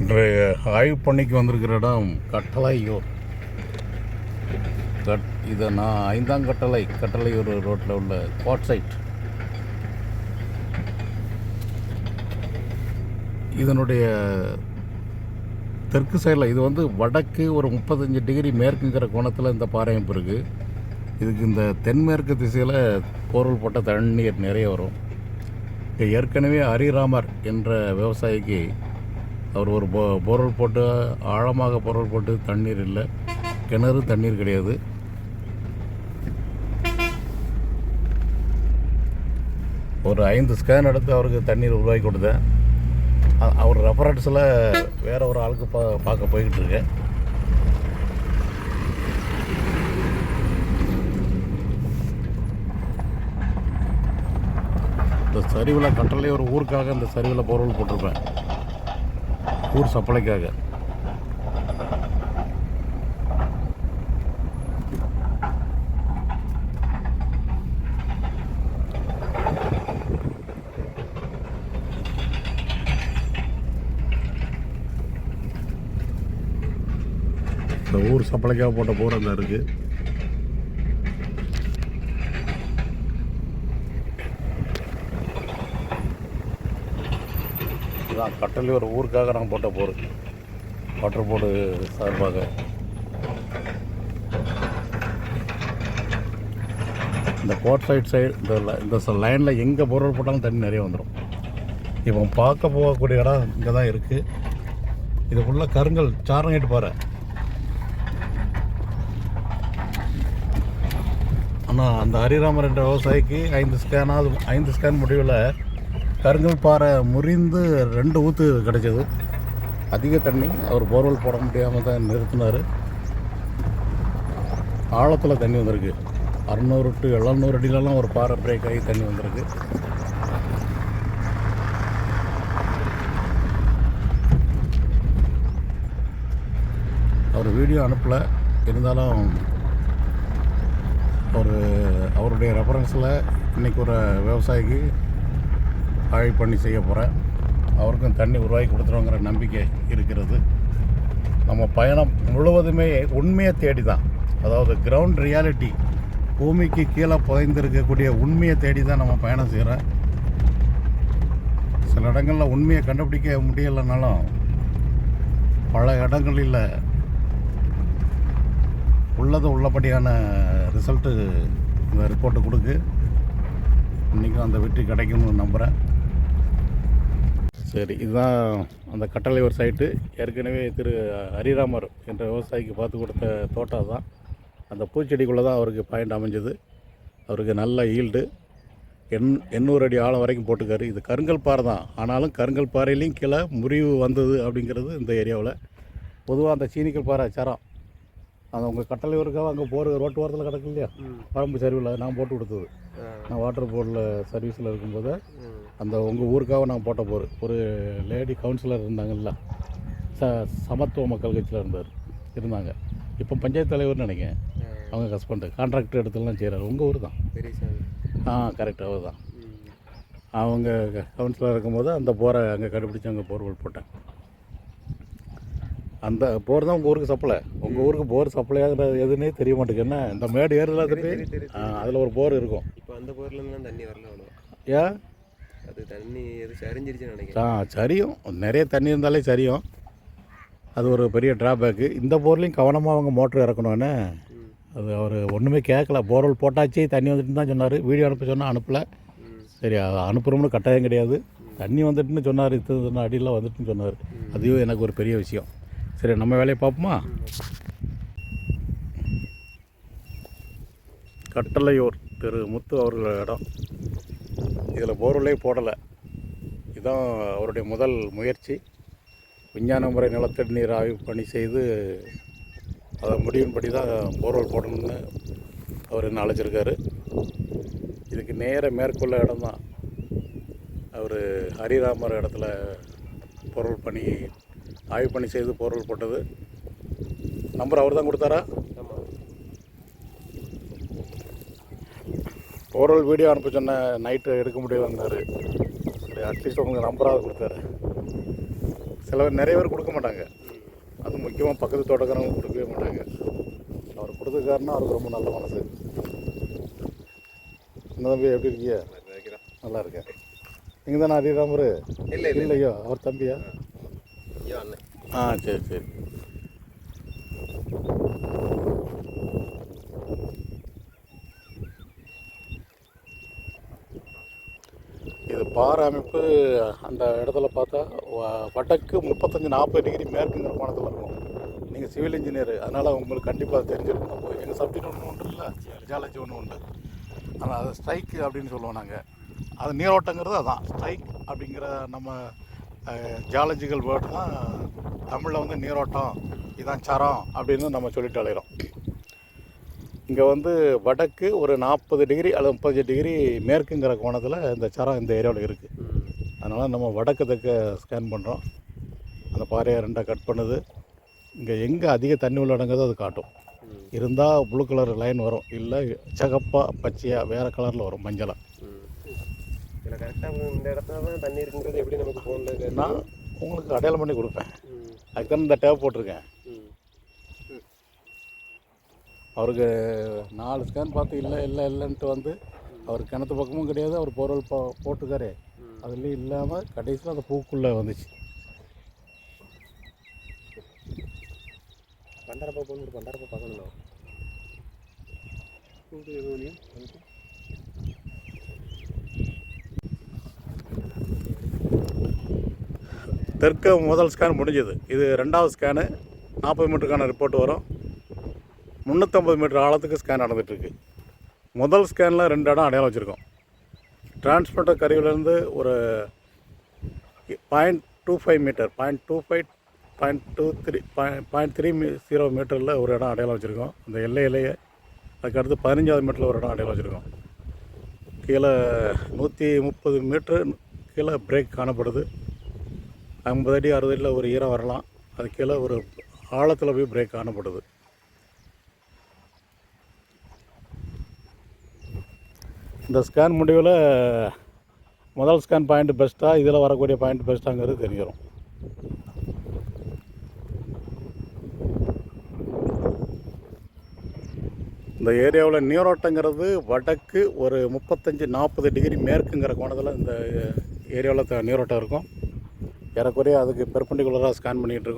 இன்றைய ஆய்வு பணிக்கு வந்திருக்கிற இடம் கட்டளையூர். கட் இதை நான் ஐந்தாம் கட்டளை கட்டளையூர் ரோட்டில் உள்ள கோட் சைட். இதனுடைய தெற்கு சைடில் இது வந்து வடக்கு ஒரு முப்பத்தஞ்சு டிகிரி மேற்குங்கிற கோணத்தில் இந்த பாறையமைப்பு இருக்குது இதுக்கு இந்த தென்மேற்கு திசையில் போர்வல் போட்ட தண்ணீர் நிறைய வரும். இங்கே ஏற்கனவே ஹரிராமர் என்ற விவசாயிக்கு அவர் ஒரு போ பொருள் போட்டு ஆழமாக பொருள் போட்டு தண்ணீர் இல்லை. கிணறு தண்ணீர் கிடையாது. ஒரு ஐந்து ஸ்கேன் எடுத்து அவருக்கு தண்ணீர் உருவாக்கி கொடுத்தேன். அவர் ரெஃபரன்ஸில் வேற ஒரு ஆளுக்கு பா பார்க்க போய்கிட்டு இருக்கேன். இந்த சரிவில் கட்டளை ஒரு ஊருக்காக இந்த சரிவில் போர்வல் போட்டிருப்பேன். ஊர் சப்ளைக்காக. இந்த ஊர் சப்ளைக்காக போட்ட போர் அந்த இருக்குது கட்டளையோர் ஒரு ஊருக்காக நாங்கள் போட்ட போர். வாட்டர் போர்டு சார்பாக. இந்த போர்ட் சைட் சைடு இந்த இந்த லைனில் எங்கே பொருள் போட்டாலும் தண்ணி நிறைய வந்துடும் இப்போ பார்க்க போகக்கூடிய இடம் இங்கே தான் இருக்குது இதுக்குள்ள கருங்கல் சாரங்கிட்டு பாறை ஆனால் அந்த ஹரிராமர் என்ற விவசாயிக்கு ஐந்து ஸ்கேனாவது ஐந்து ஸ்கேன் முடிவில் கருங்கல் பாறை முறிந்து ரெண்டு ஊற்று கிடைச்சது. அதிக தண்ணி அவர் போர்வெல் போட முடியாமல் தான் நிறுத்தினார். ஆழத்தில் தண்ணி வந்திருக்கு. அறநூறு டு எழுநூறு அடியிலலாம் ஒரு பாறை பிரேக் ஆகி தண்ணி வந்திருக்கு. அவர் வீடியோ அனுப்பலை. இருந்தாலும் அவர் அவருடைய ரெஃபரன்ஸில் இன்றைக்கி ஒரு விவசாயிக்கு ஆய்வு பண்ணி செய்ய போகிறேன் அவருக்கும் தண்ணி உருவாக்கி கொடுத்துருவோங்கிற நம்பிக்கை இருக்கிறது. நம்ம பயணம் முழுவதுமே உண்மையை தேடி தான் அதாவது கிரவுண்ட் ரியாலிட்டி பூமிக்கு கீழே புதைந்திருக்கக்கூடிய உண்மையை தேடி தான் நம்ம பயணம் செய்கிறோம் சில இடங்களில் உண்மையை கண்டுபிடிக்க முடியலைனாலும் பல இடங்களில் உள்ளது உள்ளபடியான ரிசல்ட்டு இந்த ரிப்போர்ட்டு கொடுக்கு. இன்றைக்கும் அந்த வெற்றி கிடைக்கும்னு நம்புகிறேன் சரி இதுதான் அந்த கட்டளை ஒரு சைட்டு ஏற்கனவே திரு ஹரிராமர் என்ற விவசாயிக்கு பார்த்து கொடுத்த தோட்டம் தான். அந்த பூச்செடிக்குள்ளே தான் அவருக்கு பாயிண்ட் அமைஞ்சது. அவருக்கு நல்ல ஈல்டு எண் எண்ணூறு அடி ஆழம் வரைக்கும் போட்டுக்காரு இது கருங்கல் பாறை தான். ஆனாலும் கருங்கல் பாறையிலையும் கீழே முறிவு வந்தது அப்படிங்கிறது இந்த ஏரியாவில். பொதுவாக அந்த சீனிக்கல் பாறை சரம் அந்த உங்கள் கட்டளை இருக்காவ அங்கே போகிற ரோட்டு ஓரத்தில் கிடக்கு இல்லையா? பரம்பு சரிவில் நான் போட்டு கொடுத்தது. நான் வாட்டர் போர்டில் சர்வீஸில் இருக்கும்போது அந்த உங்கள் ஊருக்காக நான் போட்ட போர். ஒரு லேடி கவுன்சிலர் இருந்தாங்கல்ல. ச சமத்துவ மக்கள் கட்சியில் இருந்தார். இருந்தாங்க. இப்போ பஞ்சாயத்து தலைவர்னு நினைக்கிறேன். அவங்க ஹஸ்பண்டு கான்ட்ராக்டர் இடத்துலலாம் செய்கிறாரு உங்கள் ஊர் தான். ஆ கரெக்ட் அவர் தான். அவங்க கவுன்சிலர் இருக்கும்போது அந்த போரை அங்கே கண்டுபிடிச்சி அங்கே போர்வெல் போட்டேன் அந்த போர் தான் உங்கள் ஊருக்கு சப்ளை உங்கள் ஊருக்கு போர் சப்ளை ஆகுறது எதுன்னே தெரிய மாட்டேங்குது. என்ன இந்த மேடு ஏறுல தெரியும், தெரியும், அதில் ஒரு போர் இருக்கும். இப்போ அந்த போர்லேருந்துலாம் தண்ணி வரல ஏன்? அது தண்ணி எது சரிஞ்சிருச்சுன்னு நினைக்கிறேன். ஆ சரியும். நிறைய தண்ணி இருந்தாலே சரியும். அது ஒரு பெரிய ட்ராபேக்கு இந்த போர்லேயும் கவனமாக அவங்க மோட்ரு இறக்கணும்னு. அது அவர் ஒன்றுமே கேட்கல போர்வெல் போட்டாச்சு தண்ணி வந்துட்டு தான் சொன்னார். வீடியோ அனுப்ப சொன்னால் அனுப்பலை. சரி அது அனுப்புகிறோம்னு கட்டாயம் கிடையாது. தண்ணி வந்துட்டுன்னு சொன்னார். இத்தனை அடியில் வந்துட்டுன்னு சொன்னார். அதுவும் எனக்கு ஒரு பெரிய விஷயம். சரி நம்ம வேலையை பார்ப்போமா? கட்டளையூர் திரு முத்து அவர்கள் இடம். இதில் போர்வெல்லே போடலை. இதுதான் அவருடைய முதல் முயற்சி. விஞ்ஞான முறை நிலத்தடி நீர் ஆய்வு பணி செய்து அதை முடியும்படி தான் போர்வெல் போடணும்னு அவர் என்ன அழைச்சிருக்காரு. இதுக்கு நேர மேற்கொள்ள இடம் தான். அவர் ஹரிராமர் இடத்துல பொருள் பணி ஆய்வு பணி செய்து பொருள் போட்டது. நம்பர் அவர் தான் கொடுத்தாரா? ஓரல் வீடியோ அனுப்ப சொன்ன நைட்டு எடுக்க முடியலன்னாரு அட்லீஸ்ட் உங்களுக்கு நம்பராக கொடுத்தாரு. சிலவர் நிறைய பேர் கொடுக்க மாட்டாங்க. அது முக்கியமாக பக்கத்து தோட்டக்காரங்க கொடுக்கவே மாட்டாங்க. அவர் கொடுத்துருக்காருன்னா அவருக்கு ரொம்ப நல்ல மனசு. என்ன தம்பி எப்படி இருக்கீங்க? நல்லா இருக்கேன். நீங்கள் தானே ஹரிராமர் இல்லை இல்லை இல்லையோ அவர் தம்பியா? ஐயோ ஆ சரி சரி. பாறை அமைப்பு அந்த இடத்துல பார்த்தா வடக்கு முப்பத்தஞ்சு நாற்பது டிகிரி மேற்குங்கிற கோணத்தில் இருக்கும். நீங்கள் சிவில் இன்ஜினியர் அதனால் உங்களுக்கு கண்டிப்பாக தெரிஞ்சிருக்கணும் எங்கள் சப்ஜெக்ட் ஒன்று உண்டு இல்லை ஜியாலஜி ஒன்று உண்டு. ஆனால் அது ஸ்ட்ரைக் அப்படின்னு சொல்லுவோம் நாங்கள் அது நீரோட்டங்கிறது அதான். ஸ்ட்ரைக் அப்படிங்கிற நம்ம ஜியாலஜிக்கல் வேர்டு தான் தமிழில் வந்து நீரோட்டம் இதான் சரம் அப்படின்னு நம்ம சொல்லிட்டு அலைகிறோம் இங்கே வந்து வடக்கு ஒரு நாற்பது டிகிரி அல்லது முப்பது டிகிரி மேற்குங்கிற கோணத்தில் இந்த சரம் இந்த ஏரியாவில் இருக்குது அதனால் நம்ம வடக்கு தெற்க ஸ்கேன் பண்ணுறோம் அந்த பாறையை ரெண்டாக கட் பண்ணுது. இங்கே எங்கே அதிக தண்ணி உள்ள இடங்கிறதோ அது காட்டும். இருந்தால் ப்ளூ கலர் லைன் வரும். இல்லை சிகப்பாக பச்சையாக வேறு கலரில் வரும் மஞ்சளாக கரெக்டாக இந்த இடத்துல தான் தண்ணி இருக்குங்கிறது எப்படி நமக்கு ஃபோனில் நான் உங்களுக்கு அடையாளம் பண்ணி கொடுப்பேன். அதுக்கு தான் இந்த டேப் போட்டிருக்கேன் ம் அவருக்கு நாலு ஸ்கேன் பார்த்து இல்லை இல்லை இல்லைன்ட்டு வந்து அவர் கிணத்து பக்கமும் கிடையாது அவர் பொருள் போ போட்டுக்காரு. அதுலேயும் இல்லாமல் கடைசியில் அந்த பூக்குள்ளே வந்துச்சு. பண்டாரப்பா போகணும் பண்டாரப்பா பார்க்கணும் தெற்க முதல் ஸ்கேன் முடிஞ்சது. இது ரெண்டாவது ஸ்கேனு நாற்பது மீட்டருக்கான ரிப்போர்ட் வரும். முந்நூற்றம்பது மீட்டர் ஆழத்துக்கு ஸ்கேன் நடந்துகிட்ருக்கு முதல் ஸ்கேனில் ரெண்டு இடம் அடையாளம் வச்சுருக்கோம். டிரான்ஸ்மிட்டர் கருவிலேருந்து ஒரு point two five metre point two five point two three point three me zero மீட்டரில் ஒரு இடம் அடையாளம் வச்சுருக்கோம். அந்த எல்லையிலேயே அதுக்கடுத்து பதினஞ்சாவது மீட்டரில் ஒரு இடம் அடையாளம் வச்சுருக்கோம். கீழே நூற்றி முப்பது மீட்ரு கீழே பிரேக் காணப்படுது. ஐம்பது அடி அறுபது அடியில் ஒரு ஈரம் வரலாம். அது கீழே ஒரு ஆழத்தில் போய் பிரேக் காணப்படுது. இந்த ஸ்கேன் முடிவில் முதல் ஸ்கேன் பாயிண்ட் பெஸ்ட்டாக இதில் வரக்கூடிய பாயிண்ட் பெஸ்ட்டாங்கிறது தெரிஞ்சிடும் இந்த ஏரியாவில் நீரோட்டங்கிறது வடக்கு ஒரு முப்பத்தஞ்சு நாற்பது டிகிரி மேற்குங்கிற கோணத்தில் இந்த ஏரியாவில் த- நீரோட்டம் இருக்கும். ஏறக்குறைய அதுக்கு பெர்பண்டிகுலராக ஸ்கேன் பண்ணிகிட்டு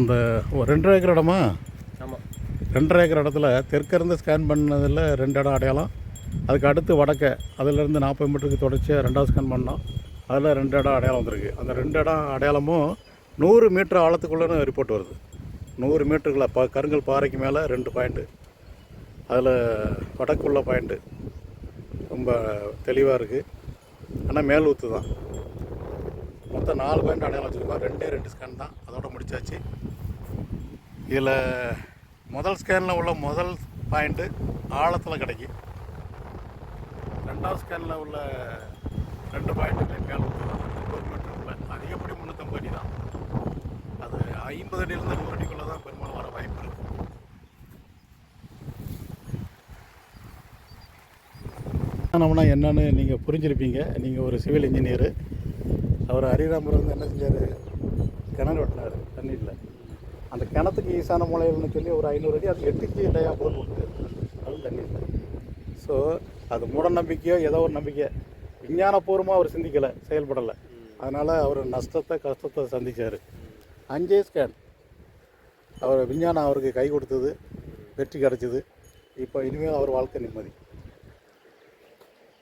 அந்த ரெண்டரை ஏக்கர் இடமா? ஆமாம் ரெண்டரை ஏக்கர் இடத்துல தெற்கிருந்து ஸ்கேன் பண்ணதில் ரெண்டு இடம் அடையாளம். அதுக்கு அடுத்து வடக்க அதிலிருந்து நாற்பது மீட்டருக்கு தொடர்ச்சியாக ரெண்டாவது ஸ்கேன் பண்ணோம். அதில் ரெண்டு இடம் அடையாளம் வந்திருக்கு. அந்த ரெண்டு இடம் அடையாளமும் நூறு மீட்டர் ஆழத்துக்குள்ளே ரிப்போர்ட் வருது. நூறு மீட்டருக்குள்ள ப கருங்கல் பாறைக்கு மேலே ரெண்டு பாயிண்ட்டு அதில் வடக்குள்ள பாயிண்ட்டு ரொம்ப தெளிவாக இருக்குது ஆனால் மேல் ஊற்று தான் மொத்தம் நாலு பாயிண்ட் அடையாளம் வச்சுருக்கோம். ரெண்டே ரெண்டு ஸ்கேன் தான். அதோட முடிச்சாச்சு. இதில் முதல் ஸ்கேனில் உள்ள முதல் பாயிண்ட்டு ஆழத்தில் கிடைக்கும் ரெண்டாவது ஸ்கேனில் உள்ள ரெண்டு பாயிண்ட்டு மேலே முப்பது மீட்டர் உள்ள அதிகப்படி முந்நூற்றம்பது அடி தான். அது ஐம்பது அடியிலிருந்து நூறு அடிக்குள்ளே தான் பெரும்பாலும் வர வாய்ப்பு இருக்குது நம்மனா என்னன்னு நீங்கள் புரிஞ்சிருப்பீங்க. நீங்கள் ஒரு சிவில் இன்ஜினியரு அவர் ஹரிராமர் வந்து என்ன செஞ்சார்? கிணறு வெட்டினார் தண்ணி இல்லை அந்த கிணத்துக்கு ஈசான மூலையில்னு சொல்லி ஒரு ஐநூறு அடி அது எட்டுக்கு இடையாக போட்டு விட்டு அது தண்ணி. ஸோ அது மூட நம்பிக்கையோ ஏதோ ஒரு நம்பிக்கை. விஞ்ஞானபூர்வமாக அவர் சிந்திக்கலை செயல்படலை. அதனால் அவர் நஷ்டத்தை கஷ்டத்தை சந்திச்சார். அஞ்சே ஸ்கேன் அவர் விஞ்ஞானம் அவருக்கு கை கொடுத்தது வெற்றி கிடச்சிது. இப்போ இனிமேல் அவர் வாழ்க்கை நிம்மதி.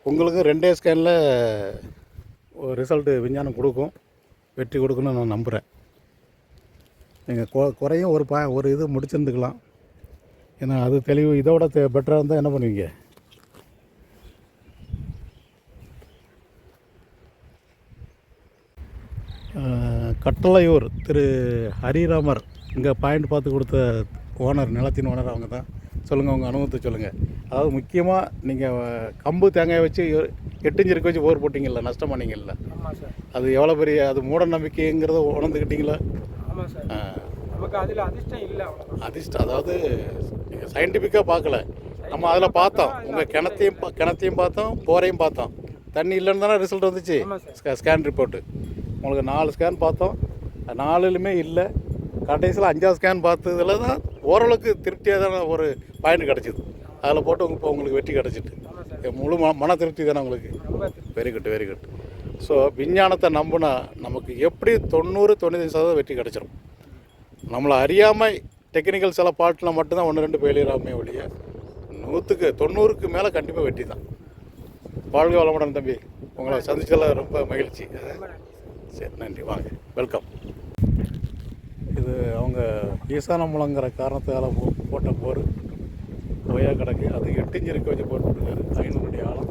உங்களுக்கு ரெண்டே ஸ்கேனில் ஒரு ரிசல்ட்டு விஞ்ஞானம் கொடுக்கும். வெற்றி கொடுக்குன்னு நான் நம்புகிறேன் நீங்கள் கொ குறையும் ஒரு பா ஒரு இது முடிச்சிருந்துக்கலாம். ஏன்னா அது தெளிவு இதோட பெட்டராக இருந்தால் என்ன பண்ணுவீங்க? கட்டளையூர் திரு ஹரிராமர் இங்கே பாயிண்ட் பார்த்து கொடுத்த ஓனர் நிலத்தின் ஓனர் அவங்க தான். சொல்லுங்கள் உங்கள் அனுபவத்தை சொல்லுங்கள் அதாவது முக்கியமாக நீங்கள் கம்பு தேங்காய் வச்சு எட்டு இன்ச்சு இருக்க வச்சு போர் போட்டிங்கல்ல நஷ்டம் பண்ணீங்கல்ல? அது எவ்வளோ பெரிய அது மூட நம்பிக்கைங்கிறத உணர்ந்துக்கிட்டீங்களா? ஆமாம் சார். நமக்கு அதில் அதிர்ஷ்டம் இல்லை அதிர்ஷ்டம் அதாவது நீங்கள் சயின்டிஃபிக்காக பார்க்கல. நம்ம அதில் பார்த்தோம். உங்கள் கிணத்தையும் கிணத்தையும் பார்த்தோம் போரையும் பார்த்தோம். தண்ணி இல்லைன்னு தானே ரிசல்ட் வந்துச்சு? ஸ்கேன் ரிப்போர்ட்டு உங்களுக்கு நாலு ஸ்கேன் பார்த்தோம். நாலுலுமே இல்லை. கடைசியில் அஞ்சாவது ஸ்கேன் பார்த்ததுல தான் ஓரளவுக்கு திருப்தியாக ஒரு பாயிண்ட் கிடச்சிது. அதில் போட்டு உங்க- இப்போ உங்களுக்கு வெற்றி கிடச்சிட்டு. முழு ம மன திருப்தி தானே உங்களுக்கு. Very good very good so விஞ்ஞானத்தை நம்பினா நமக்கு எப்படி தொண்ணூறு தொண்ணூத்தஞ்சு சதவீதம் வெற்றி கிடச்சிரும்? நம்மளை அறியாமல் டெக்னிக்கல் சில பாட்டில் மட்டும்தான் ஒன்று ரெண்டு ஃபெயிலியர் ஆகுமே ஒழிய நூற்றுக்கு தொண்ணூறுக்கு மேலே கண்டிப்பாக வெற்றி தான் வாழ்க வளமுடன் தம்பி. உங்களை சந்திச்சதில் ரொம்ப மகிழ்ச்சி. சரி நன்றி. வாங்க. வெல்கம் இது அவங்க ஈசானமுலங்கிற காரணத்தால் போட்ட போர். ஓயா கிடக்கு அது எட்டு வச்சு போட்டுருக்காரு. ஐநூறு அடி ஆழம்.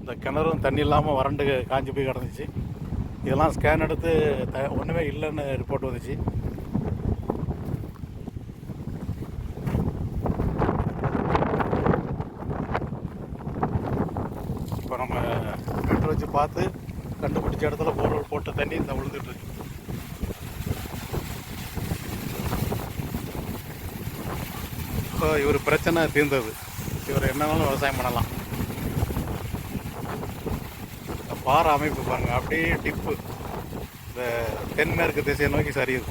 இந்த கிணறும் தண்ணி இல்லாமல் வறண்டு காஞ்சி போய் கிடந்துச்சு. இதெல்லாம் ஸ்கேன் எடுத்து த ஒன்றுமே இல்லைன்னு ரிப்போர்ட் வந்துச்சு. இப்போ நம்ம கட்டு வச்சு பார்த்து கண்டுபிடிச்ச இடத்துல போர்வெல் போட்ட தண்ணி இந்த விழுந்துட்டு இருக்கு. இப்போ இவர் பிரச்சனை தீர்ந்தது. இவர் என்னன்னாலும் விவசாயம் பண்ணலாம் இந்த பாறை அமைப்பு பாருங்க அப்படியே டிப்பு. இந்த தென்மேற்கு திசையை நோக்கி சரியுது.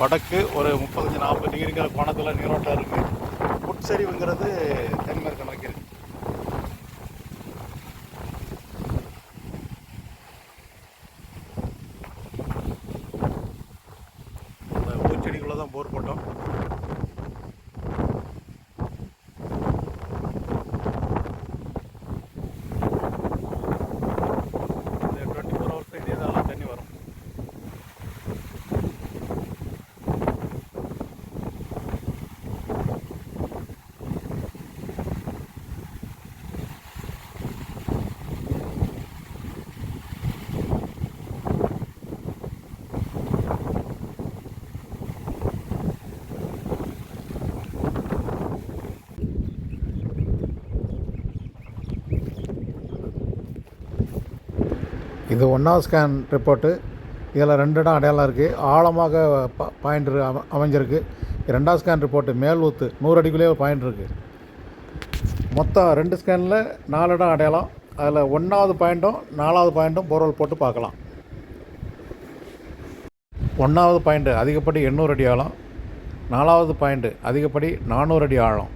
வடக்கு ஒரு முப்பத்தஞ்சு நாற்பது டிகிரிங்கிற கோணத்தில் நீரோட்டம் இருக்குது உட்சரிவுங்கிறது தென்மேற்கு நோக்கி இருக்கு அந்த பூச்செடிக்குள்ளே தான் போர் போட்டோம் இந்த டுவெண்ட்டி ஃபோர் ஹவர்ஸ் இதே தான் தண்ணி வரும் இது ஒன்றாவது ஸ்கேன் ரிப்போர்ட்டு இதில் ரெண்டு இடம் அடையாளம் இருக்குது ஆழமாக ப பாயிண்ட் அம அமைஞ்சிருக்கு. ரெண்டாவது ஸ்கேன் ரிப்போர்ட்டு மேல் ஊத்து நூறு அடிக்குள்ளேயே பாயிண்ட் இருக்குது மொத்தம் ரெண்டு ஸ்கேனில் நாலு இடம் அடையாளம். அதில் ஒன்றாவது பாயிண்ட்டும் நாலாவது பாயிண்ட்டும் போர்வல் போட்டு பார்க்கலாம். ஒன்றாவது பாயிண்ட்டு அதிகப்படி எண்ணூறு அடி ஆழம். நாலாவது பாயிண்ட்டு அதிகப்படி நானூறு அடி ஆழம்.